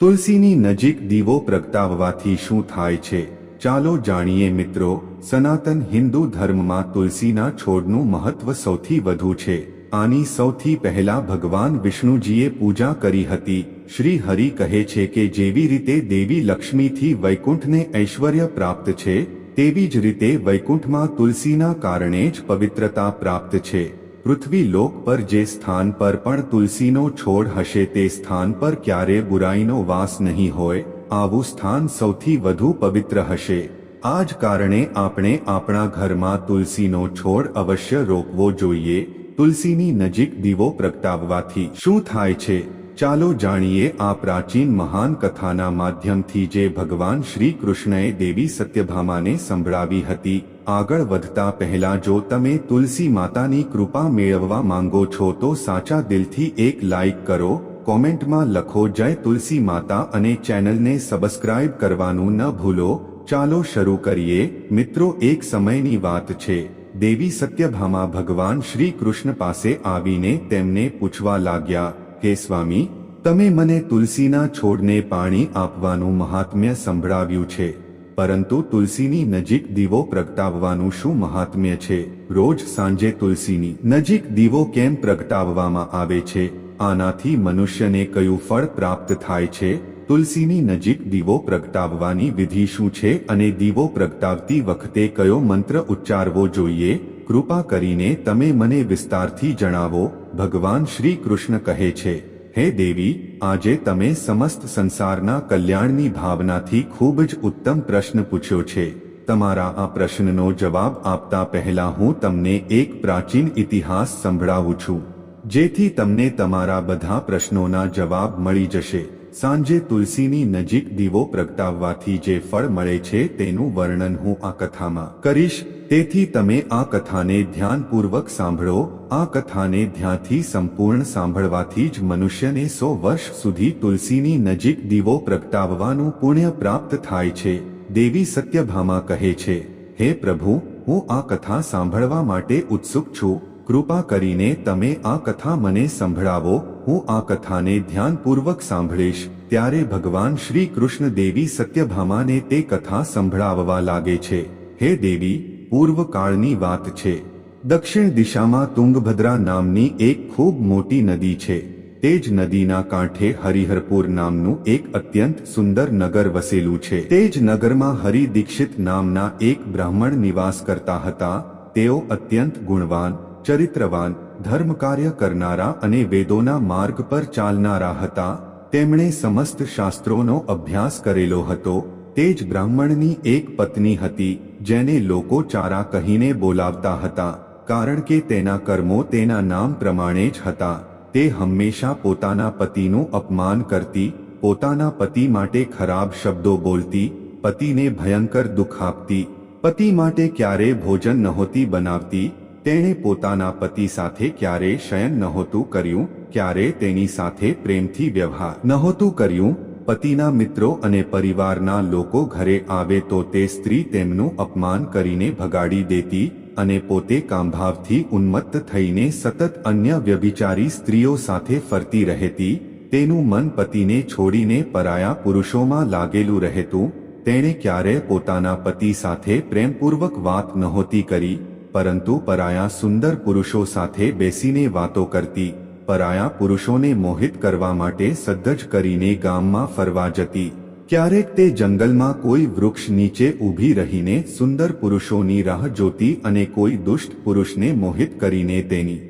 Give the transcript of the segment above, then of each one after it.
તુલસીની નજીક દીવો પ્રગટાવવાથી શું થાય છે? ચાલો જાણીએ મિત્રો, સનાતન હિન્દુ ધર્મમાં તુલસીના છોડનું મહત્વ સૌથી વધુ છે. આની સૌથી પહેલા ભગવાન વિષ્ણુજીએ પૂજા કરી હતી. શ્રી હરિ કહે છે કે જેવી રીતે દેવી લક્ષ્મીથી વૈકુંઠને ઐશ્વર્ય પ્રાપ્ત છે, તેવી જ રીતે વૈકુંઠમાં તુલસીના કારણે જ પવિત્રતા પ્રાપ્ત છે. પૃથ્વી લોક પર જે સ્થાન પર પણ તુલસીનો છોડ હશે તે સ્થાન પર ક્યારે બુરાઈનો વાસ નહીં હોય, આવું સ્થાન સૌથી વધુ પવિત્ર હશે. આ જ કારણે આપણે આપણા ઘરમાં તુલસીનો છોડ અવશ્ય રોપવો જોઈએ, તુલસીની નજીક દીવો પ્રગટાવવાથી. શું થાય છે? ચાલો જાણીએ આ પ્રાચીન મહાન કથાના માધ્યમથી જે ભગવાન શ્રી કૃષ્ણએ દેવી સત્યભામાને સંભળાવી હતી. આગળ વધતા પહેલા જો તમે તુલસી માતાની કૃપા મેળવવા માંગો છો તો સાચા દિલથી એક લાઇક કરો, કોમેન્ટમાં લખો જય તુલસી માતા અને ચેનલને સબસ્ક્રાઇબ કરવાનું ન ભૂલો. ચાલો શરૂ કરીએ. મિત્રો, એક સમયની વાત છે. દેવી સત્યભામા ભગવાન શ્રી કૃષ્ણ પાસે આવીને તેમને પૂછવા લાગ્યા હે સ્વામી, તમે મને તુલસીના છોડને પાણી આપવાનું મહાત્મ્ય સંભળાવ્યું છે, પરંતુ તુલસીની નજીક દીવો પ્રગટાવવાનું શું મહાત્મ્ય છે? રોજ સાંજે તુલસીની નજીક દીવો કેમ પ્રગટાવવામાં આવે છે? આનાથી મનુષ્યને કયું ફળ પ્રાપ્ત થાય છે? તુલસીની નજીક દીવો પ્રગટાવવાની વિધિ શું છે? અને દીવો પ્રગટાવતી વખતે કયો મંત્ર ઉચ્ચારવો જોઈએ? કૃપા કરીને તમે મને વિસ્તારથી જણાવો, ભગવાન શ્રી કૃષ્ણ કહે છે, હે દેવી, આજે તમે સમસ્ત સંસારના કલ્યાણની ભાવનાથી ખૂબ જ ઉત્તમ પ્રશ્ન પૂછ્યો છે. તમારા આ પ્રશ્નનો જવાબ આપતા પહેલા હું તમને એક પ્રાચીન ઇતિહાસ સંભળાવું છું, જેથી તમને તમારા બધા પ્રશ્નોના જવાબ મળી જશે. સાંજે તુલસીની નજીક દીવો પ્રગટાવવાથી જે ફળ મળે છે તેનું વર્ણન હું આ કથામાં કરીશ. તેથી તમે આ કથાને ધ્યાનપૂર્વક સાંભળો. આ કથાને ધ્યાનથી સંપૂર્ણ સાંભળવાથી જ મનુષ્યને સો વર્ષ સુધી તુલસીની નજીક દીવો પ્રગટાવવાનું પુણ્ય પ્રાપ્ત થાય છે. દેવી સત્યભામા કહે છે, હે પ્રભુ, હું આ કથા સાંભળવા માટે ઉત્સુક છું. કૃપા કરીને તમે આ કથા મને સંભળાવો, હું આ કથાને ધ્યાનપૂર્વક સાંભળીશ, ત્યારે ભગવાન શ્રી કૃષ્ણ દેવી સત્યભામાને તે કથા સંભળાવવા લાગે છે. હે દેવી, પૂર્વકાળની વાત છે. દક્ષિણ દિશામાં તુંગભદ્રા નામની એક ખૂબ મોટી નદી છે. તે જ નદીના કાંઠે હરિહરપુર નામનું એક અત્યંત સુંદર નગર વસેલું છે. તે જ નગરમાં હરિ દીક્ષિત નામના એક બ્રાહ્મણ નિવાસ કરતા હતા. તેઓ અત્યંત ગુણવાન ચરિત્રવાન ધર્મ કાર્ય કરનારા અને વેદોના માર્ગ પર ચાલનારા હતા, તેમણે સમસ્ત શાસ્ત્રોનો અભ્યાસ કરેલો હતો, તે જ બ્રાહ્મણની એક પત્ની હતી, જેને લોકો ચારા કહીને બોલાવતા હતા, કારણ કે તેના કર્મો તેના નામ પ્રમાણે જ હતા, તે હંમેશા પોતાના પતિનું અપમાન કરતી, પોતાના પતિ માટે ખરાબ શબ્દો બોલતી, પતિને ભયંકર દુઃખ આપતી, પતિ માટે ક્યારે ભોજન નહોતી બનાવતી તેણે પોતાના પતિ સાથે ક્યારે શયન નહોતું કર્યું, ક્યારે તેની સાથે પ્રેમથી વ્યવહાર નહોતું કર્યું. પતિના મિત્રો અને પરિવારના લોકો ઘરે આવે તો તે સ્ત્રી તેમનું અપમાન કરીને ભગાડી દેતી અને પોતે કામભાવથી ઉન્મત્ત થઈને સતત અન્ય વ્યભિચારી સ્ત્રીઓ સાથે ફરતી રહેતી. તેનું મન પતિને છોડીને પરાયા પુરુષોમાં લાગેલું રહેતું. તેણે ક્યારે પોતાના પતિ સાથે પ્રેમપૂર્વક વાત નહોતી કરી. પરંતુ પરાયા સુંદર પુરુષો સાથે બેસીને વાતો કરતી પરાયા પુરુષોને મોહિત કરવા માટે સદ્ધજ કરીને ગામમાં ફરવા જતી ક્યારેક તે જંગલમાં કોઈ વૃક્ષ નીચે ઊભી રહીને સુંદર પુરુષોની રાહ જોતી અને કોઈ દુષ્ટ પુરુષને મોહિત કરીને તેની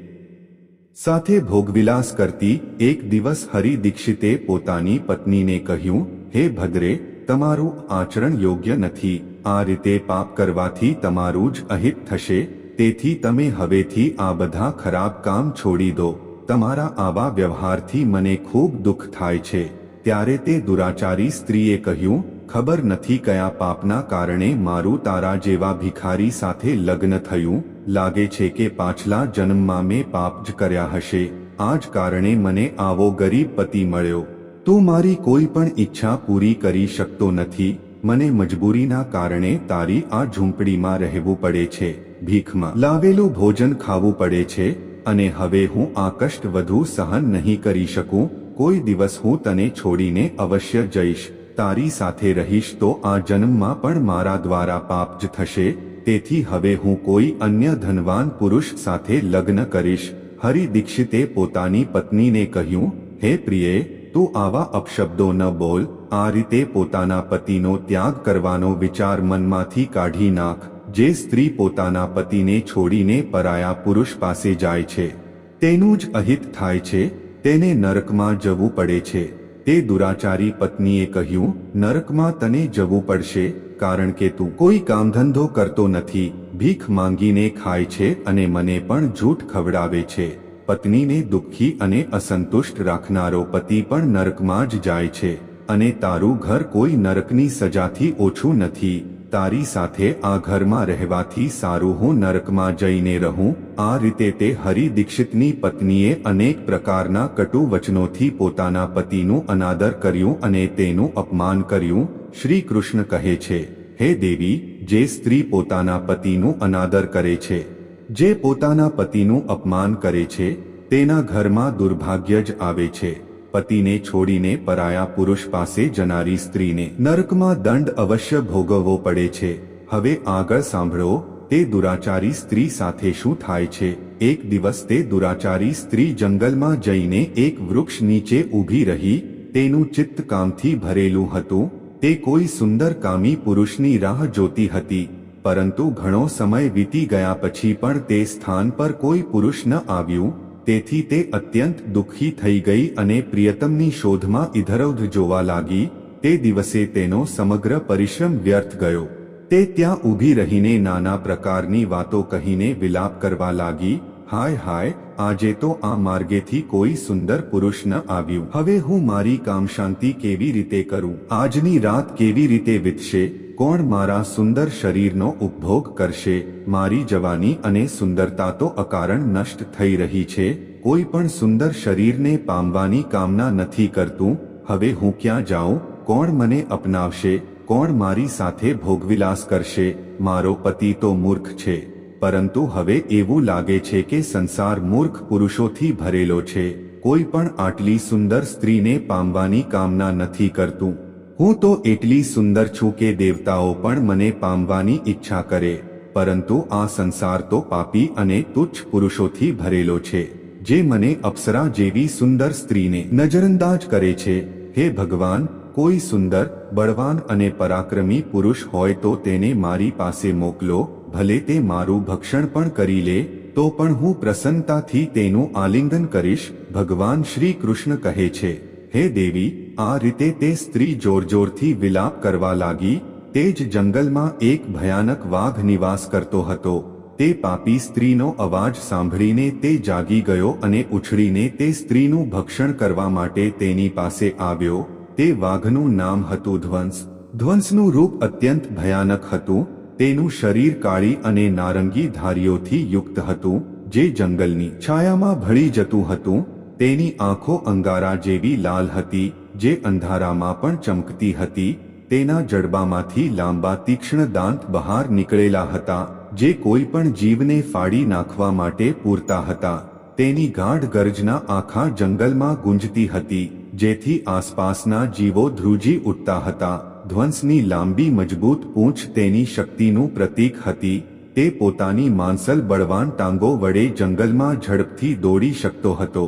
સાથે ભોગવિલાસ કરતી એક દિવસ હરિ દીક્ષિતે પોતાની પત્નીને કહ્યું હે ભદ્રે તમારું આચરણ યોગ્ય નથી આ રીતે પાપ કરવાથી તમારું જ અહિત થશે તેથી તમે હવેથી આ બધા ખરાબ કામ છોડી દો. તમારા આવા વ્યવહારથી મને ખૂબ દુઃખ થાય છે. ત્યારે તે દુરાચારી સ્ત્રીએ કહ્યું, ખબર નથી કયા પાપના કારણે મારું તારા જેવા ભિખારી સાથે લગ્ન થયું. લાગે છે કે પાછલા જન્મમાં મેં પાપ જ કર્યા હશે. આ જ કારણે મને આવો ગરીબ પતિ મળ્યો. તું મારી કોઈ પણ ઈચ્છા પૂરી કરી શકતો નથી. મને મજબૂરીના કારણે તારી આ ઝૂંપડીમાં રહેવું પડે છે. ભીખમાં. લાવેલું ભોજન ખાવું પડે છે અને હવે હું આ કષ્ટ વધુ સહન નહીં કરી શકું, કોઈ દિવસ હું તને છોડીને અવશ્ય જઈશ. તારી સાથે રહીશ તો આ જન્મમાં પણ મારા દ્વારા પાપ જ થશે, તેથી હવે હું કોઈ અન્ય ધનવાન પુરુષ સાથે લગ્ન કરીશ. હરિ દીક્ષિતે પોતાની પત્નીને કહ્યું, હે પ્રિયે, તું આવા અપશબ્દો ન બોલ. આ રીતે પોતાના પતિનો ત્યાગ કરવાનો વિચાર મનમાંથી કાઢી નાખ. જે સ્ત્રી પોતાના પતિને છોડીને પરાયા પુરુષ પાસે જાય છે, તેનું જ અહિત થાય છે, તેને નરકમાં જવું પડે છે. તે દુરાચારી પત્નીએ કહ્યું, નરકમાં તને જવું પડશે, કારણ કે તું કોઈ કામધંધો કરતો નથી, ભીખ માંગીને ખાય છે અને મને પણ જૂઠ ખવડાવે છે. પત્નીને દુઃખી અને અસંતુષ્ટ રાખનારો પતિ પણ નરકમાં જ જાય છે, અને તારું ઘર કોઈ નરકની સજાથી ઓછું નથી. તારી સાથે આ ઘરમાં રહેવાથી સારું હું નરકમાં જઈને રહું. આ રીતે તે હરિ દીક્ષિતની પત્નીએ અનેક પ્રકારના કટુ વચનોથી પોતાના પતિનું અનાદર કર્યું અને તેનું અપમાન કર્યું. શ્રી કૃષ્ણ કહે છે, હે દેવી, જે સ્ત્રી પોતાના પતિનું અનાદર કરે છે, જે પોતાના પતિનું અપમાન કરે છે, તેના ઘરમાં દુર્ભાગ્ય જ આવે છે. પતિને છોડીને પરાયા પુરુષ પાસે જનારી સ્ત્રીને નરકમાં દંડ અવશ્ય ભોગવવો પડે છે. હવે આગળ સાંભળો, તે દુરાચારી સ્ત્રી સાથે શું થાય છે? એક દિવસ તે દુરાચારી સ્ત્રી જંગલમાં જઈને એક વૃક્ષ નીચે ઊભી રહી, તેનું ચિત્ત કામથી ભરેલું હતું. તે કોઈ સુંદર કામી પુરુષની રાહ જોતી હતી, પરંતુ ઘણો સમય વીતી ગયા પછી પણ તે સ્થાન પર કોઈ પુરુષ ન આવ્યું. તેથી તે અત્યંત દુઃખી થઈ ગઈ અને પ્રિયતમની શોધમાં ઇધરૌધ જોવા લાગી, તે દિવસે તેનો સમગ્ર પરિશ્રમ વ્યર્થ ગયો. તે ત્યાં ઊભી રહીને નાના પ્રકારની વાતો કહીને વિલાપ કરવા લાગી હાય હાય, આજે તો આ માર્ગેથી કોઈ સુંદર પુરુષ ન આવ્યું. હવે હું મારી કામ શાંતિ કેવી રીતે કરું? આજની રાત કેવી રીતે વીતશે? કોણ મારા સુંદર શરીરનો ઉપભોગ કરશે? મારી જવાની અને સુંદરતા તો અકારણ નષ્ટ થઈ રહી છે. કોઈ પણ સુંદર શરીરને પામવાની કામના નથી કરતું. હવે હું ક્યાં જાઉં? કોણ મને અપનાવશે? કોણ મારી સાથે ભોગવિલાસ કરશે? મારો પતિ તો મૂર્ખ છે. પરંતુ હવે એવું લાગે છે કે સંસાર મૂર્ખ પુરુષોથી ભરેલો છે. કોઈ પણ આટલી સુંદર સ્ત્રીને પામવાની કામના નથી કરતું. હું તો એટલી સુંદર છું કે દેવતાઓ પણ મને પામવાની ઈચ્છા કરે. પરંતુ આ સંસાર તો પાપી અને તુચ્છ પુરુષોથી ભરેલો છે. જે મને અપ્સરા જેવી સુંદર સ્ત્રીને નજરઅંદાજ કરે છે. હે ભગવાન, કોઈ સુંદર, બળવાન અને પરાક્રમી પુરુષ હોય તો તેને મારી પાસે મોકલો. ભલે તે મારું ભક્ષણ પણ કરી લે, તો પણ હું પ્રસન્નતાથી તેનું આલિંગન કરીશ, ભગવાન શ્રી કૃષ્ણ કહે છે. હે દેવી, આ રીતે તે સ્ત્રી જોરજોરથી વિલાપ કરવા લાગી, તે જ જંગલમાં એક ભયાનક વાઘ નિવાસ કરતો હતો. તે પાપી સ્ત્રીનો અવાજ સાંભળીને તે જાગી ગયો અને ઉછળીને તે સ્ત્રીનું ભક્ષણ કરવા માટે તેની પાસે આવ્યો. તે વાઘનું નામ હતું ધ્વંસ. ધ્વંસનું રૂપ અત્યંત ભયાનક હતું. તેનું શરીર કાળી અને નારંગી ધારીઓથી યુક્ત હતું, જે જંગલની છાયામાં ભળી જતું હતું, તેની આંખો અંગારા જેવી લાલ હતી, જે અંધારામાં પણ ચમકતી હતી, તેના જડબામાંથી લાંબા તીક્ષ્ણ દાંત બહાર નીકળેલા હતા, જે કોઈ પણ જીવને ફાડી નાખવા માટે પૂરતા હતા. તેની ગાઢ ગર્જના આખા જંગલમાં ગુંજતી હતી, જેથી આસપાસના જીવો ધ્રુજી ઉઠતા હતા. ધ્વંસની લાંબી, મજબૂત પૂંછ તેની શક્તિનું પ્રતીક હતી. તે પોતાની માંસલ બળવાન ટાંગો વડે જંગલમાં ઝડપથી દોડી શકતો હતો.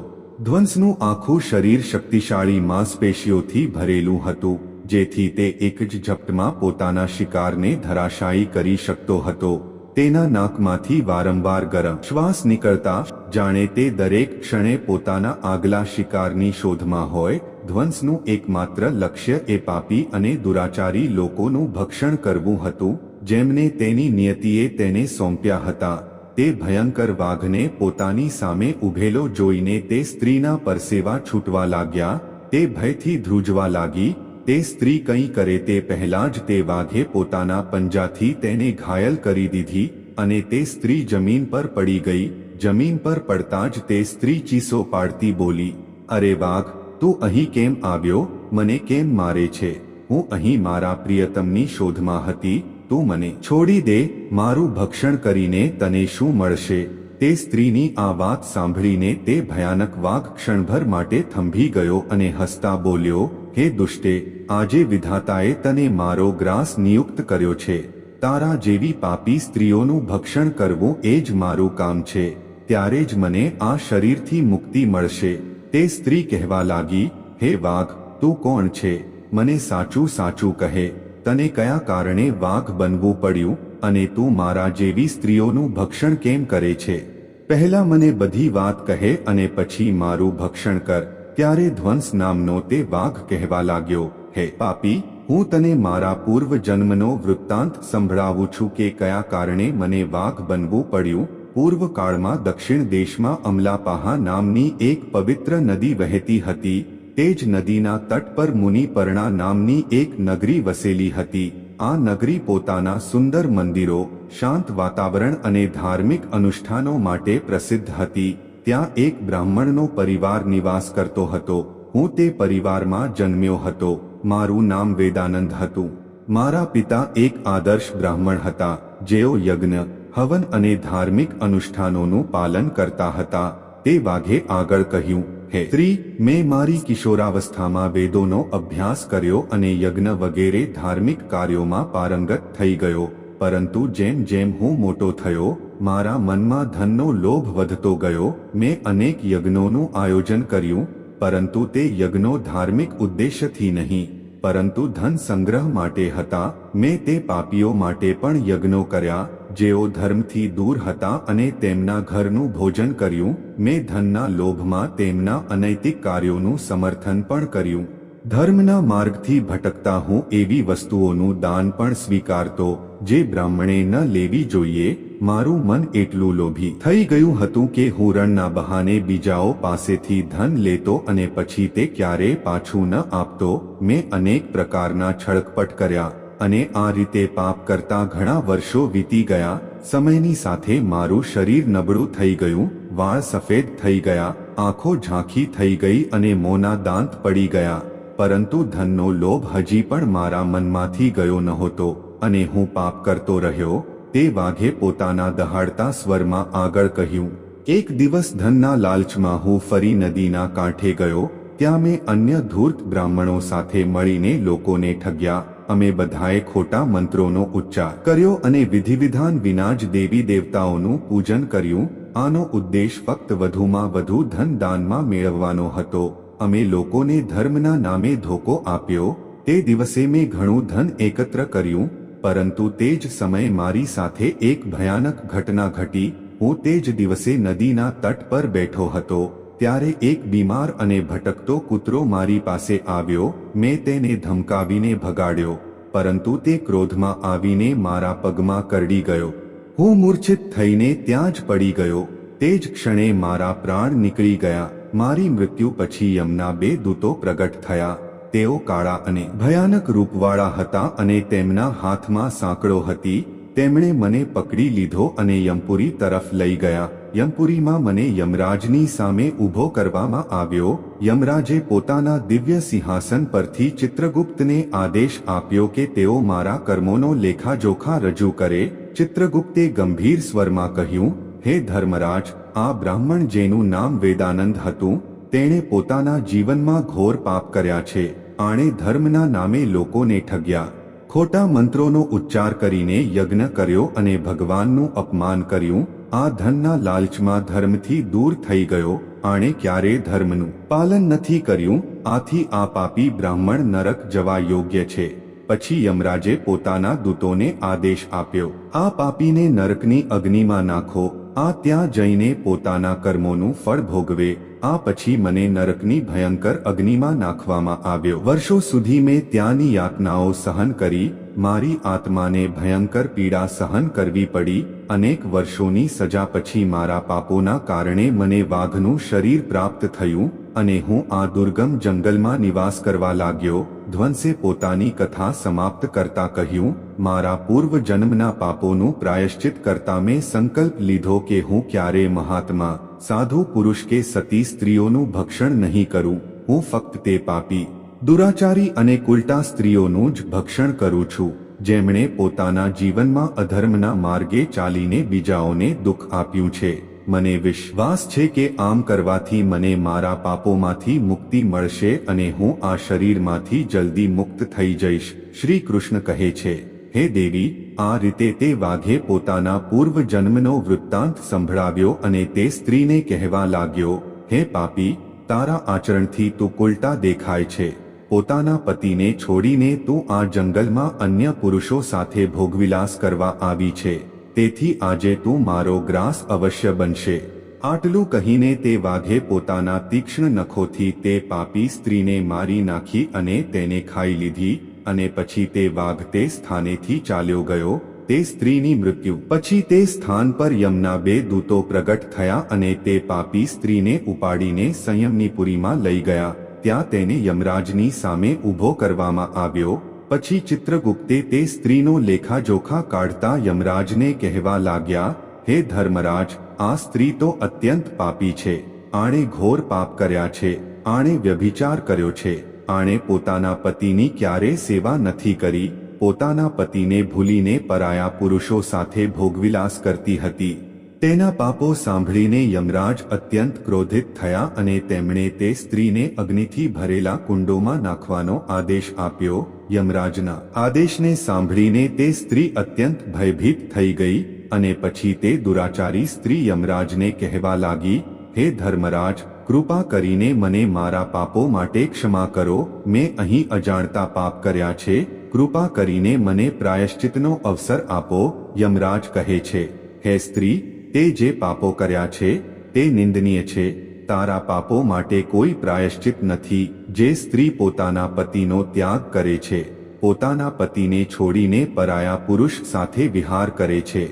ધ્વંસનું આખું શરીર શક્તિશાળી માંસપેશીઓથી ભરેલું હતું, જેથી તે એક જ ઝપટમાં પોતાના શિકારને ધરાશાયી કરી શકતો હતો. તેના નાકમાંથી વારંવાર ગરમ શ્વાસ નીકળતા, જાણે તે દરેક ક્ષણે પોતાના આગલા શિકારની શોધમાં હોય ધ્વંસનું એકમાત્ર લક્ષ્ય એ પાપી અને દુરાચારી લોકોનું ભક્ષણ કરવું હતું, જેમને તેની નિયતિએ તેને સોંપ્યા હતા. તે ભયંકર વાઘને પોતાની સામે ઉભેલો જોઈને તે સ્ત્રીના પરસેવા છૂટવા લાગ્યા, તે ભયથી ધ્રુજવા લાગી, તે સ્ત્રી કંઈ કરે તે પહેલા જ તે વાઘે પોતાના પંજાથી તેને ઘાયલ કરી દીધી અને તે સ્ત્રી જમીન પર પડી ગઈ, જમીન પર પડતા જ તે સ્ત્રી ચીસો પાડતી બોલી, અરે વાઘ તું અહીં કેમ આવ્યો? મને કેમ મારે છે? હું અહીં મારા પ્રિયતમની શોધમાં હતી. તું મને છોડી દે. મારું ભક્ષણ કરીને તને શું મળશે? તે સ્ત્રીની આ વાત સાંભળીને તે ભયાનક વાઘ ક્ષણભર માટે થંભી ગયો અને હસતા બોલ્યો, હે દુષ્ટે, આજે વિધાતાએ તને મારો ગ્રાસ નિયુક્ત કર્યો છે. તારા જેવી પાપી સ્ત્રીઓનું ભક્ષણ કરવું એ જ મારું કામ છે. ત્યારે જ મને આ શરીરથી મુક્તિ મળશે. તે સ્ત્રી કહેવા લાગી, હે વાઘ, તું કોણ છે? મને સાચું સાચું કહે. તને કયા કારણે વાઘ બનવું પડ્યું? અને તું મારા જેવી સ્ત્રીઓનું ભક્ષણ કેમ કરે છે? પહેલા મને બધી વાત કહે અને પછી મારું ભક્ષણ કર. ત્યારે ધ્વંસ નામનો તે વાઘ કહેવા લાગ્યો, હે પાપી, હું તને મારા પૂર્વ જન્મનો વૃત્તાંત સંભળાવું છું કે કયા કારણે મને વાઘ બનવું પડ્યું? પૂર્વ કાળમાં દક્ષિણ દેશમાં અમલાપાહા નામની એક પવિત્ર નદી વહેતી હતી. તે જ નદીના તટ પર મુનિપર્ણા નામની એક નગરી વસેલી હતી. આ નગરી પોતાના સુંદર મંદિરો, શાંત વાતાવરણ અને ધાર્મિક અનુષ્ઠાનો માટે પ્રસિદ્ધ હતી. ત્યાં એક બ્રાહ્મણનો પરિવાર નિવાસ કરતો હતો. હું તે પરિવારમાં જન્મ્યો હતો. મારું નામ વેદાનંદ હતું. મારા પિતા એક આદર્શ બ્રાહ્મણ હતા. જેઓ યજ્ઞ હવન અને ધાર્મિક અનુષ્ઠાનોનું પાલન કરતા હતા. તે વાઘે આગળ કહ્યું, હે સ્ત્રી, મેં મારી કિશોરાવસ્થામાં વેદોનો અભ્યાસ કર્યો અને યજ્ઞ વગેરે ધાર્મિક કાર્યોમાં પારંગત થઈ ગયો. પરંતુ જેમ જેમ હું મોટો થયો, મારા મનમાં ધનનો લોભ વધતો ગયો. મેં અનેક યજ્ઞોનું આયોજન કર્યું, પરંતુ તે યજ્ઞો ધાર્મિક ઉદ્દેશ્યથી નહીં, પરંતુ ધન સંગ્રહ માટે હતા. મેં તે પાપીઓ માટે પણ યજ્ઞો કર્યા જેઓ ધર્મથી દૂર હતા અને તેમના ઘરનું ભોજન કર્યું, મેં ધનના લોભમાં તેમના અનૈતિક કાર્યોનું સમર્થન પણ કર્યું. ધર્મના માર્ગથી ભટકતા હું એવી વસ્તુઓનું દાન પણ સ્વીકારતો, જે બ્રાહ્મણે ન લેવી જોઈએ, મારું મન એટલું લોભી થઈ ગયું હતું કે હું રણના બહાને બીજાઓ પાસેથી ધન લેતો અને પછી તે ક્યારેય પાછું ન આપતો, મેં અનેક પ્રકારના છળકપટ કર્યા. અને આ રીતે પાપ કરતા ઘણા વર્ષો વીતી ગયા, સમયની સાથે મારું શરીર નબળું થઈ ગયું, વાળ સફેદ થઈ ગયા, આંખો ઝાંખી થઈ ગઈ અને મોના દાંત પડી ગયા. પરંતુ ધનનો લોભ હજી પણ મારા મનમાંથી ગયો નહોતો, અને હું પાપ કરતો રહ્યો, તે વાઘે પોતાના દહાડતા સ્વરમાં આગળ કહ્યું, એક દિવસ ધનના લાલચમાં હું ફરી નદીના કાંઠે ગયો, ત્યાં મેં અન્ય ધૂર્ત બ્રાહ્મણો સાથે મળીને લોકોને ઠગ્યા અમે બધાએ ખોટા મંત્રોનો ઉચ્ચાર કર્યો અને વિધિવિધાન વિના જ દેવી દેવતાઓનું પૂજન કર્યું. આનો ઉદ્દેશ ફક્ત વધુમાં વધુ ધન દાનમાં મેળવવાનો હતો. અમે લોકોને ધર્મના નામે ધોકો આપ્યો. તે દિવસે મેં ઘણું ધન એકત્ર કર્યું, પરંતુ તે જ સમયે મારી સાથે એક ભયાનક ઘટના ઘટી. હું તે જ દિવસે નદીના તટ પર બેઠો હતો. ત્યારે એક બીમાર અને ભટકતો કૂતરો મારી પાસે આવ્યો, મેં તેને ધમકાવીને ભગાડ્યો, પરંતુ તે ક્રોધમાં આવીને મારા પગમાં કરડી ગયો. હું મૂર્છિત થઈને ત્યાં જ પડી ગયો. તે જ ક્ષણે મારા પ્રાણ નીકળી ગયા. મારી મૃત્યુ પછી યમના બે દૂતો પ્રગટ થયા. તેઓ કાળા અને ભયાનક રૂપવાળા હતા અને તેમના હાથમાં સાંકળો હતી. તેમણે મને પકડી લીધો અને યમપુરી તરફ લઈ ગયા. યમપુરીમાં મને યમરાજની સામે ઊભો કરવામાં આવ્યો. યમરાજે પોતાના દિવ્ય સિંહાસન પરથી ચિત્રગુપ્તને આદેશ આપ્યો કે તેઓ મારા કર્મોનો લેખાજોખા રજૂ કરે. ચિત્રગુપ્તે ગંભીર સ્વરમાં કહ્યું, હે ધર્મરાજ, આ બ્રાહ્મણ જેનું નામ વેદાનંદ હતું, તેણે પોતાના જીવનમાં ઘોર પાપ કર્યા છે. આણે ધર્મના નામે લોકોને ઠગ્યા. ખોટા મંત્રોનો ઉચ્ચાર કરીને યજ્ઞ કર્યો અને ભગવાનનું અપમાન કર્યું, આ ધનના લાલચમાં ધર્મથી દૂર થઈ ગયો, આણે ક્યારે ધર્મનું પાલન નથી કર્યું, આથી આ પાપી બ્રાહ્મણ નરક જવા યોગ્ય છે. પછી યમરાજે પોતાના દૂતોને આદેશ આપ્યો, આ પાપીને નરકની અગ્નિમાં નાખો, આ ત્યાં જઈને પોતાના કર્મોનું ફળ ભોગવે આ પછી મને નરકની ભયંકર અગ્નિમાં નાખવામાં આવ્યો. વર્ષો સુધી મેં ત્યાંની યાતનાઓ સહન કરી, મારી આત્માને ભયંકર પીડા સહન કરવી પડી, અનેક વર્ષોની સજા પછી મારા પાપોના કારણે મને વાઘનું શરીર પ્રાપ્ત થયું, અને હું આ દુર્ગમ જંગલમાં નિવાસ કરવા લાગ્યો. ધ્વંસે પોતાની કથા સમાપ્ત કરતા કહ્યું, મારા પૂર્વ જન્મના પાપોનું પ્રાયશ્ચિત કરતા મેં સંકલ્પ લીધો કે હું ક્યારે મહાત્મા સાધુ પુરુષ કે સતી સ્ત્રીઓનું ભક્ષણ નહીં કરું, હું ફક્ત તે પાપી, દુરાચારી અને કુલટા સ્ત્રીઓનું જ ભક્ષણ કરું છું, જેમણે પોતાના જીવનમાં અધર્મના માર્ગે ચાલીને બીજાઓને દુઃખ આપ્યું છે. મને વિશ્વાસ છે કે આમ કરવાથી મને મારા પાપોમાંથી મુક્તિ મળશે અને હું આ શરીરમાંથી જલ્દી મુક્ત થઈ જઈશ, શ્રી કૃષ્ણ કહે છે. હે દેવી, આ રીતે તે વાઘે પોતાના પૂર્વ જન્મનો વૃત્તાંત સંભળાવ્યો અને તે સ્ત્રીને કહેવા લાગ્યો, હે પાપી, તારા આચરણથી તું ઉલટા દેખાય છે. પોતાના પતિને છોડીને તું આ જંગલમાં અન્ય પુરુષો સાથે ભોગવિલાસ કરવા આવી છે. તેથી આજે તું મારો ગ્રાસ અવશ્ય બનશે. આટલું કહીને તે વાઘે પોતાના તીક્ષ્ણ નખોથી તે પાપી સ્ત્રીને મારી નાખી અને તેને ખાઈ લીધી. અને પછી તે વાઘ તે સ્થાનેથી ચાલ્યો ગયો, તે સ્ત્રીની મૃત્યુ. પછી તે સ્થાન પર યમના બે દૂતો પ્રગટ થયા અને તે પાપી સ્ત્રીને ઉપાડીને સંયમની પુરીમાં લઈ ગયા. ત્યાં તેને યમરાજની સામે ઊભો કરવામાં આવ્યો. પછી ચિત્રગુપ્તે તે સ્ત્રીનો લેખાજોખા કાઢતા યમરાજને કહેવા લાગ્યા, હે ધર્મરાજ, આ સ્ત્રી તો અત્યંત પાપી છે. આણે ઘોર પાપ કર્યા છે. આણે વ્યભિચાર કર્યો છે. આણે પોતાના પતિની ક્યારે સેવા નથી કરી, પોતાના પતિને ભૂલીને પરાયા પુરુષો સાથે ભોગવિલાસ કરતી હતી. તેના પાપો સાંભળીને યમરાજ અત્યંત ક્રોધિત થયા અને તેમણે તે સ્ત્રીને અગ્નિથી ભરેલા કુંડોમાં નાખવાનો આદેશ આપ્યો. યમરાજના આદેશને સાંભળીને તે સ્ત્રી અત્યંત ભયભીત થઈ ગઈ અને પછી તે દુરાચારી સ્ત્રી યમરાજને કહેવા લાગી, હે ધર્મરાજ કૃપા કરીને મને મારા પાપો માટે ક્ષમા કરો. મેં અહીં અજાણતા પાપ કર્યા છે. કૃપા કરીને મને પ્રાયશ્ચિતનો અવસર આપો, યમરાજ કહે છે. હે સ્ત્રી, તે જે પાપો કર્યા છે, તે નિંદનીય છે. તારા પાપો માટે કોઈ પ્રાયશ્ચિત નથી. જે સ્ત્રી પોતાના પતિનો ત્યાગ કરે છે, પોતાના પતિને છોડીને પરાયા પુરુષ સાથે વિહાર કરે છે.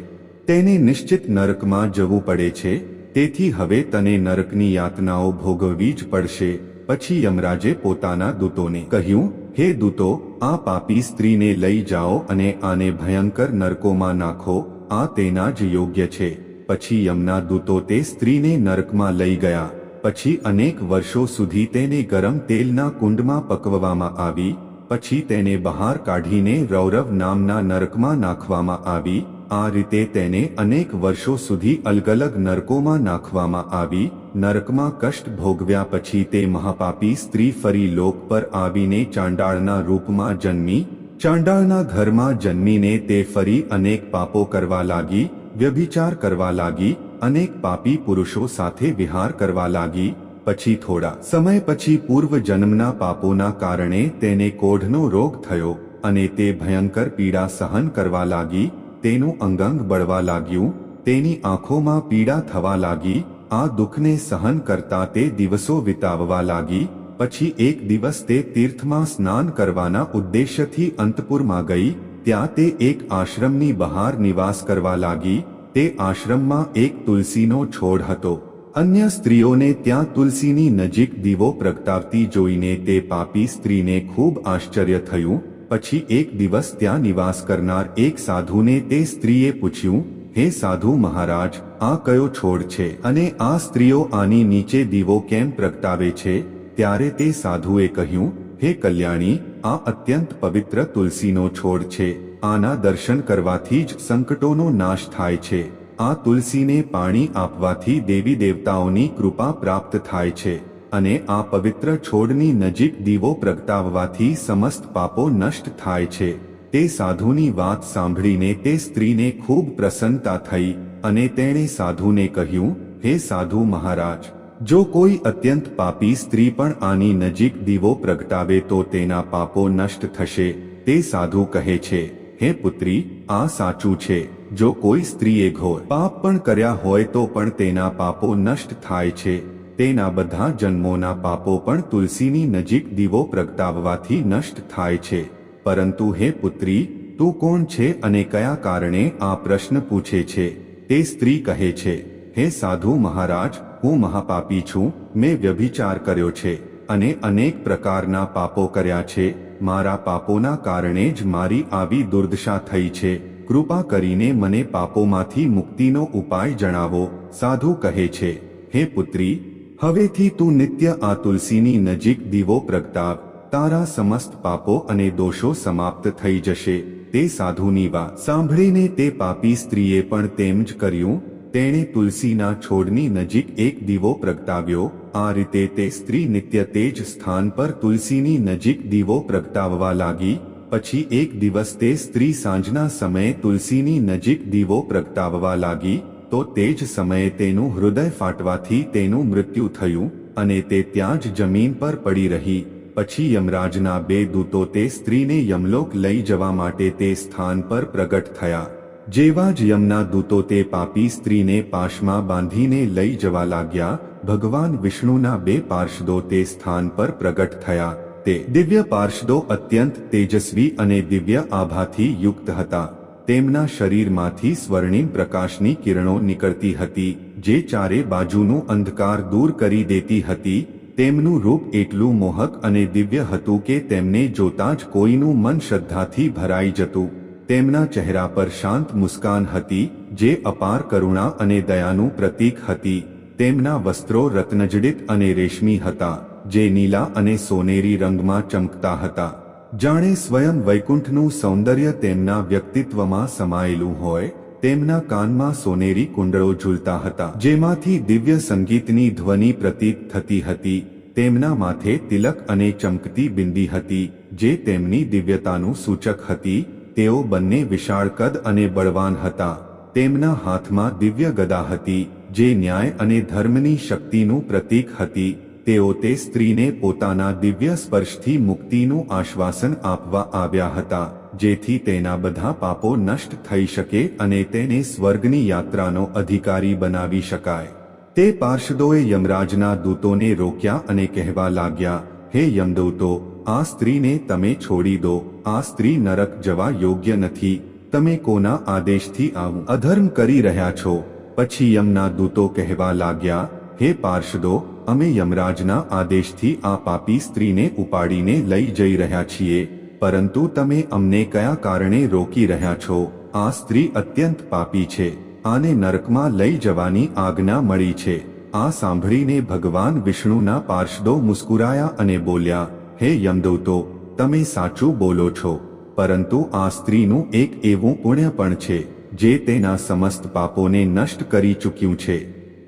તેને નિશ્ચિત નરકમાં જવું પડે છે. તેથી હવે તને નરકની યાતનાઓ ભોગવવી જ પડશે. પછી યમરાજે પોતાના દૂતોને કહ્યું, હે દૂતો, આ પાપી સ્ત્રીને લઈ જાઓ અને આને ભયંકર નરકોમાં નાખો. આ તેના જ યોગ્ય છે. પછી યમના દૂતો તે સ્ત્રીને નરકમાં લઈ ગયા. પછી અનેક વર્ષો સુધી તેને ગરમ તેલના કુંડમાં પકવવામાં આવી. પછી તેને બહાર કાઢીને રૌરવ નામના નરકમાં નાખવામાં આવી. આ રીતે તેને અનેક વર્ષો સુધી અલગ અલગ નરકોમાં નાખવામાં આવી, નરકમાં કષ્ટ ભોગવ્યા પછી તે મહાપાપી સ્ત્રી ફરી લોક પર આવીને ચાંડાળના રૂપમાં જન્મી, ચાંડાળના ઘરમાં જન્મીને તે ફરી અનેક પાપો કરવા લાગી, વ્યભિચાર કરવા લાગી, અનેક પાપી પુરુષો સાથે વિહાર કરવા લાગી, પછી થોડા સમય પછી પૂર્વ જન્મના પાપોના કારણે તેને કોઢનો રોગ થયો અને તે ભયંકર પીડા સહન કરવા લાગી તેનું અંગંગ બળવા લાગ્યું, તેની આંખોમાં પીડા થવા લાગી, આ દુઃખને સહન કરતા તે દિવસો વિતાવવા લાગી, પછી એક દિવસ તે તીર્થમાં સ્નાન કરવાના ઉદ્દેશ્યથી અંતપુરમાં ગઈ, ત્યાં તે એક આશ્રમની બહાર નિવાસ કરવા લાગી, તે આશ્રમમાં એક તુલસીનો છોડ હતો. અન્ય સ્ત્રીઓને ત્યાં તુલસીની નજીક દીવો પ્રગટાવતી જોઈને તે પાપી સ્ત્રીને ખૂબ આશ્ચર્ય થયું પછી એક દિવસ ત્યાં નિવાસ કરનાર એક સાધુને તે સ્ત્રીએ પૂછ્યું, હે સાધુ મહારાજ, આ કયો છોડ છે અને આ સ્ત્રીઓ આની નીચે દીવો કેમ પ્રગટાવે છે? ત્યારે તે સાધુએ કહ્યું, હે કલ્યાણી, આ અત્યંત પવિત્ર તુલસીનો છોડ છે. આના દર્શન કરવાથી જ સંકટોનો નાશ થાય છે. આ તુલસીને પાણી આપવાથી દેવી દેવતાઓની કૃપા પ્રાપ્ત થાય છે. અને આ પવિત્ર છોડની નજીક દીવો પ્રગટાવવાથી સમસ્ત પાપો નષ્ટ થાય છે. તે સાધુની વાત સાંભળીને તે સ્ત્રીને ખૂબ પ્રસન્નતા થઈ અને તેણે સાધુને કહ્યું, હે સાધુ મહારાજ, જો કોઈ અત્યંત પાપી સ્ત્રી પણ આની નજીક દીવો પ્રગટાવે તો તેના પાપો નષ્ટ થશે. તે સાધુ કહે છે, હે પુત્રી, આ સાચું છે. જો કોઈ સ્ત્રીએ ઘોર પાપ પણ કર્યા હોય તો પણ તેના પાપો નષ્ટ થાય છે. તેના બધા જન્મોના પાપો પણ તુલસીની નજીક દીવો પ્રગટાવવાથી નષ્ટ થાય છે. પરંતુ હે પુત્રી, તું કોણ છે અને કયા કારણે આ પ્રશ્ન પૂછે છે? તે સ્ત્રી કહે છે, હે સાધુ મહારાજ, હું મહાપાપી છું, મેં વ્યભિચાર કર્યો છે અને અનેક પ્રકારના પાપો કર્યા છે. મારા પાપોના કારણે જ મારી આવી દુર્દશા થઈ છે. કૃપા કરીને મને પાપોમાંથી મુક્તિનો ઉપાય જણાવો. સાધુ કહે છે, હે પુત્રી હવેથી તું નિત્ય આ તુલસીની નજીક દીવો પ્રગટાવ. તારા સમસ્ત પાપો અને દોષો સમાપ્ત થઈ જશે. તે સાધુની વાત સાંભળીને તે પાપી સ્ત્રીએ પણ તેમ જ કર્યું. તેણે તુલસીના છોડની નજીક એક દીવો પ્રગટાવ્યો. આ રીતે તે સ્ત્રી નિત્ય તેજ સ્થાન પર તુલસીની નજીક દીવો પ્રગટાવવા લાગી. પછી એક દિવસ તે સ્ત્રી સાંજના સમયે તુલસીની નજીક દીવો પ્રગટાવવા લાગી. તો તે જ સમયે તેનું હૃદય ફાટવાથી તેનું મૃત્યુ થયું અને તે ત્યાં જ જમીન પર પડી રહી. પછી યમરાજના બે દૂતો તે સ્ત્રીને યમલોક લઈ જવા માટે તે સ્થાન પર પ્રગટ થયા. જેવા જ યમના દૂતો તે પાપી સ્ત્રીને પાશમાં બાંધીને લઈ જવા લાગ્યા, ભગવાન વિષ્ણુના બે પાર્ષદો તે સ્થાન પર પ્રગટ થયા. તે દિવ્ય પાર્ષદો અત્યંત તેજસ્વી અને દિવ્ય આભાથી યુક્ત હતા. તેમના શરીરમાંથી સ્વર્ણિમ પ્રકાશની કિરણો નીકળતી હતી, જે ચારે બાજુનું અંધકાર દૂર કરી દેતી હતી, તેમનું રૂપ એટલું મોહક અને દિવ્ય હતું કે તેમને જોતા જ કોઈનું મન શ્રદ્ધાથી ભરાઈ જતું. તેમના ચહેરા પર શાંત મુસ્કાન હતી, જે અપાર કરુણા અને દયાનું પ્રતીક હતી. તેમના વસ્ત્રો રત્નજડિત અને રેશમી હતા, જે નીલા અને સોનેરી રંગમાં ચમકતા હતા. જાણે સ્વયં વૈકુંઠનું સૌંદર્ય તેમના વ્યક્તિત્વમાં સમાયેલું હોય, તેમના કાનમાં સોનેરી કુંડળો ઝૂલતા હતા. જેમાંથી દિવ્ય સંગીતની ધ્વનિ પ્રતીત થતી હતી, તેમના માથે તિલક અને ચમકતી બિંદી હતી, જે તેમની દિવ્યતાનું સૂચક હતી, તેઓ બંને વિશાળ કદ અને બળવાન હતા. તેમના હાથમાં દિવ્ય ગદા હતી, જે ન્યાય અને ધર્મની શક્તિનું પ્રતીક હતી. તેઓ તે સ્ત્રીને પોતાના દિવ્ય સ્પર્શથી મુક્તિનું આશ્વાસન આપવા આવ્યા હતા, જેથી તેના બધા પાપો નષ્ટ થઈ શકે અને તેને સ્વર્ગની યાત્રાનો અધિકારી બનાવી શકાય. તે પાર્ષદોએ યમરાજના દૂતોને રોક્યા અને કહેવા લાગ્યા, હે યમદૂતો, આ સ્ત્રીને તમે છોડી દો, આ સ્ત્રી નરક જવા યોગ્ય નથી, તમે કોના આદેશથી આવું અધર્મ કરી રહ્યા છો. પછી યમના દૂતો કહેવા લાગ્યા, હે પાર્ષદો અમે યમરાજના આદેશથી આ પાપી સ્ત્રીને ઉપાડીને લઈ જઈ રહ્યા છીએ, પરંતુ તમે અમને કયા કારણે રોકી રહ્યા છો? આ સ્ત્રી અત્યંત પાપી છે, આને નરકમાં લઈ જવાની આજ્ઞા મળી છે. આ સાંભળીને ભગવાન વિષ્ણુના પાર્ષદો મુસ્કુરાયા અને બોલ્યા, હે યમદૂતો, તમે સાચું બોલો છો, પરંતુ આ સ્ત્રીનું એક એવું પુણ્ય પણ છે, જે તેના સમસ્ત પાપોને નષ્ટ કરી ચૂક્યું છે.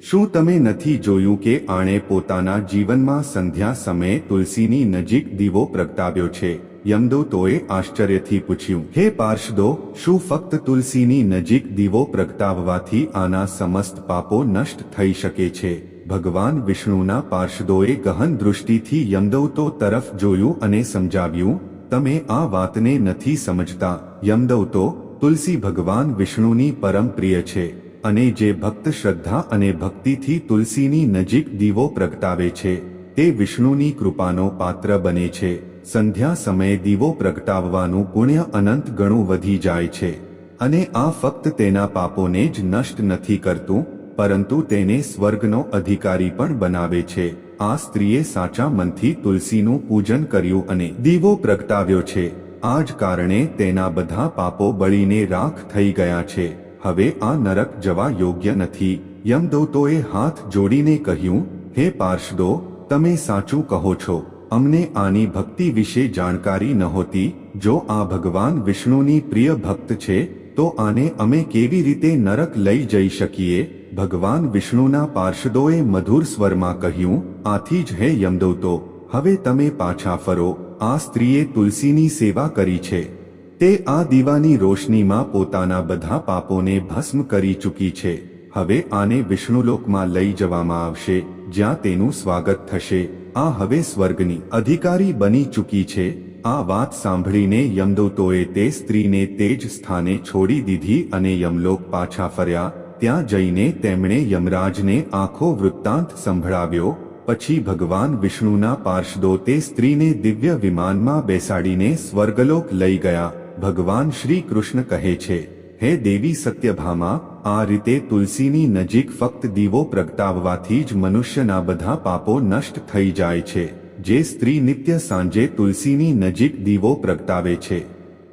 શું તમે નથી જોયું કે આણે પોતાના જીવનમાં સંધ્યા સમયે તુલસીની નજીક દીવો પ્રગટાવ્યો છે? યમદૂતોએ આશ્ચર્યથી પૂછ્યું, હે પાર્ષદો, શું ફક્ત તુલસીની નજીક દીવો પ્રગટાવવાથી આના સમસ્ત પાપો નષ્ટ થઈ શકે છે? ભગવાન વિષ્ણુના પાર્ષદોએ ગહન દૃષ્ટિથી યમદૌતો તરફ જોયું અને સમજાવ્યું, તમે આ વાતને નથી સમજતા. યમદૌતો તુલસી ભગવાન વિષ્ણુની પરમ પ્રિય છે. અને જે ભક્ત શ્રદ્ધા અને ભક્તિથી તુલસીની નજીક દીવો પ્રગટાવે છે, તે વિષ્ણુની કૃપાનો પાત્ર બને છે. સંધ્યા સમયે દીવો પ્રગટાવવાનું પુણ્ય અનંત ગણું વધી જાય છે. અને આ ફક્ત તેના પાપોને જ નષ્ટ નથી કરતું, પરંતુ તેને સ્વર્ગનો અધિકારી પણ બનાવે છે. આ સ્ત્રીએ સાચા મનથી તુલસીનું પૂજન કર્યું અને દીવો પ્રગટાવ્યો છે. આ જ કારણે તેના બધા પાપો બળીને રાખ થઈ ગયા છે. હવે આ નરક જવા યોગ્ય નથી. યમદૂતોએ હાથ જોડીને કહ્યું, હે પાર્ષદો, તમે સાચું કહો છો. અમને આની ભક્તિ વિશે જાણકારી નહોતી. જો આ ભગવાન વિષ્ણુની પ્રિય ભક્ત છે, તો આને અમે કેવી રીતે નરક લઈ જઈ શકીએ? ભગવાન વિષ્ણુના પાર્ષદોએ મધુર સ્વરમાં કહ્યું, આથી જ હે યમદૂતો હવે તમે પાછા ફરો. આ સ્ત્રીએ તુલસીની સેવા કરી છે. તે આ દીવાની રોશનીમાં પોતાના બધા પાપોને ભસ્મ કરી ચૂકી છે. હવે આને વિષ્ણુલોકમાં લઈ જવામાં આવશે, જ્યાં તેનું સ્વાગત થશે. આ હવે સ્વર્ગની અધિકારી બની ચૂકી છે. આ વાત સાંભળીને યમદૂતોએ તે સ્ત્રીને તે જ સ્થાને છોડી દીધી અને યમલોક પાછા ફર્યા. ત્યાં જઈને તેમણે યમરાજને આખો વૃત્તાંત સંભળાવ્યો. પછી ભગવાન વિષ્ણુના પાર્ષદો તે સ્ત્રીને દિવ્ય વિમાનમાં બેસાડીને સ્વર્ગલોક લઈ ગયા. ભગવાન શ્રી કૃષ્ણ કહે છે, હે દેવી સત્યભામા, આ રીતે તુલસીની નજીક ફક્ત દીવો પ્રગટાવવાથી જ મનુષ્યના બધા પાપો નષ્ટ થઈ જાય છે. જે સ્ત્રી નિત્ય સાંજે તુલસીની નજીક દીવો પ્રગટાવે છે,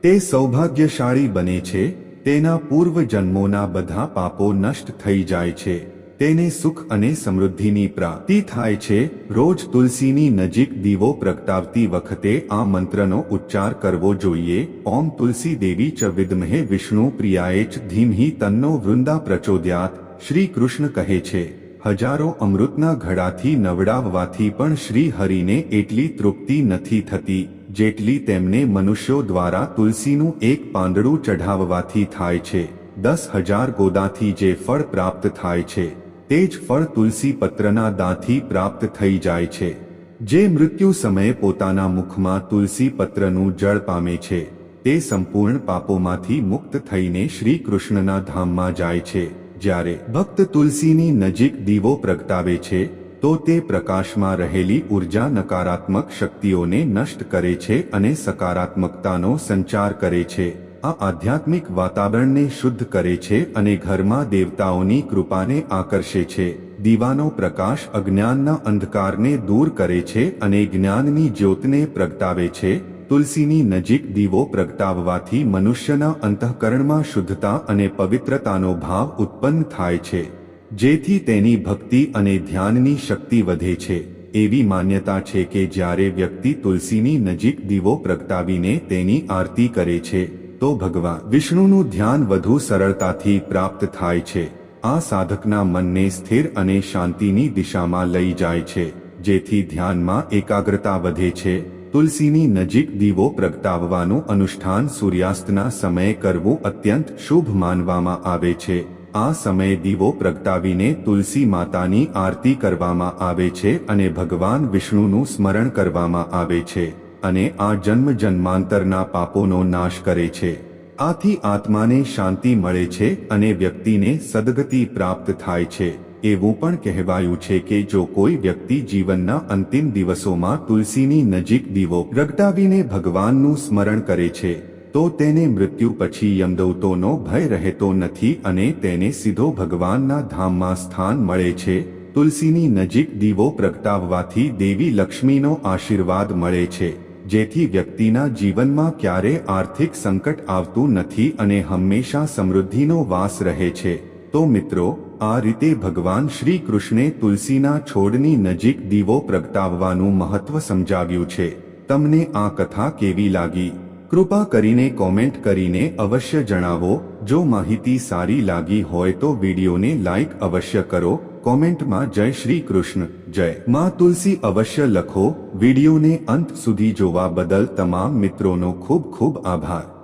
તે સૌભાગ્યશાળી બને છે, તેના પૂર્વ જન્મોના બધા પાપો નષ્ટ થઈ જાય છે. તેને સુખ અને સમૃદ્ધિની પ્રાપ્તિ થાય છે. રોજ તુલસીની નજીક દીવો પ્રગટાવતી વખતે આ મંત્રનો ઉચ્ચાર કરવો જોઈએ. ઓમ તુલસી દેવી ચ વિદ્મહે વિષ્ણુ પ્રિયાએ ચ ધીમહી તન્નો વૃંદા પ્રચોદ્યાત. શ્રી કૃષ્ણ કહે છે, હજારો અમૃતના ઘડાથી નવડાવવાથી પણ શ્રી હરિને એટલી તૃપ્તિ નથી થતી, જેટલી તેમને મનુષ્યો દ્વારા તુલસીનું એક પાંદડું ચઢાવવાથી થાય છે. દસ હજાર ગોદાથી જે ફળ પ્રાપ્ત થાય છે. તે જ ફળ તુલસી પત્રના દાંથી પ્રાપ્ત થઈ જાય છે, જે મૃત્યુ સમયે પોતાના મુખમાં તુલસી પત્રનું જળ પામે છે. તે સંપૂર્ણ પાપોમાંથી મુક્ત થઈને શ્રી કૃષ્ણના ધામમાં જાય છે. જ્યારે ભક્ત તુલસીની નજીક દીવો પ્રગટાવે છે, તો તે પ્રકાશમાં રહેલી ઊર્જા નકારાત્મક શક્તિઓને નષ્ટ કરે છે અને સકારાત્મકતાનો સંચાર કરે છે. આ આધ્યાત્મિક વાતાવરણને શુદ્ધ કરે છે અને ઘરમાં દેવતાઓની કૃપાને આકર્ષે છે. દીવાનો પ્રકાશ અજ્ઞાનના અંધકારને દૂર કરે છે અને જ્ઞાનની જ્યોતને પ્રગટાવે છે. તુલસીની નજીક દીવો પ્રગટાવવાથી મનુષ્યના અંતઃકરણમાં શુદ્ધતા અને પવિત્રતાનો ભાવ ઉત્પન્ન થાય છે. જેથી તેની ભક્તિ અને ધ્યાનની શક્તિ વધે છે. એવી માન્યતા છે કે જ્યારે વ્યક્તિ તુલસીની નજીક દીવો પ્રગટાવીને તેની આરતી કરે છે તો ભગવાન વિષ્ણુનું ધ્યાન વધુ સરળતાથી પ્રાપ્ત થાય છે. આ સાધકના મનને સ્થિર અને શાંતિની દિશામાં લઈ જાય છે, જેથી ધ્યાનમાં એકાગ્રતા વધે છે. તુલસીની નજીક દીવો પ્રગટાવવાનું અનુષ્ઠાન સૂર્યાસ્તના સમયે કરવું અત્યંત શુભ માનવામાં આવે છે. આ સમયે દીવો પ્રગટાવીને તુલસી માતાની આરતી કરવામાં આવે છે અને ભગવાન વિષ્ણુનું સ્મરણ કરવામાં આવે છે. અને આ જન્મ જન્માંતરના પાપોનો નાશ કરે છે. આથી આત્માને શાંતિ મળે છે અને વ્યક્તિને સદગતિ પ્રાપ્ત થાય છે. એવું પણ કહેવાયું છે કે જો કોઈ વ્યક્તિ જીવનના અંતિમ દિવસોમાં તુલસીની નજીક દીવો પ્રગટાવીને ભગવાનનું સ્મરણ કરે છે, તો તેને મૃત્યુ પછી યમદૌતોનો ભય રહેતો નથી અને તેને સીધો ભગવાનના ધામમાં સ્થાન મળે છે. તુલસીની નજીક દીવો પ્રગટાવવાથી દેવી લક્ષ્મીનો આશીર્વાદ મળે છે. જેથી વ્યક્તિના જીવનમાં ક્યારે આર્થિક સંકટ આવતું નથી અને હંમેશા સમૃદ્ધિનો વાસ રહે છે. તો મિત્રો, આ રીતે ભગવાન શ્રી કૃષ્ણે તુલસીના છોડની નજીક દીવો પ્રગટાવવાનું મહત્વ સમજાવ્યું છે. તમને આ કથા કેવી લાગી? કૃપા કરીને કોમેન્ટ કરીને અવશ્ય જણાવો. જો માહિતી સારી લાગી હોય તો વિડીયોને લાઈક અવશ્ય કરો કોમેન્ટમાં જય શ્રી કૃષ્ણ, જય. માં તુલસી અવશ્ય લખો, વિડીયોને અંત સુધી જોવા બદલ તમામ મિત્રોનો ખૂબ ખૂબ આભાર.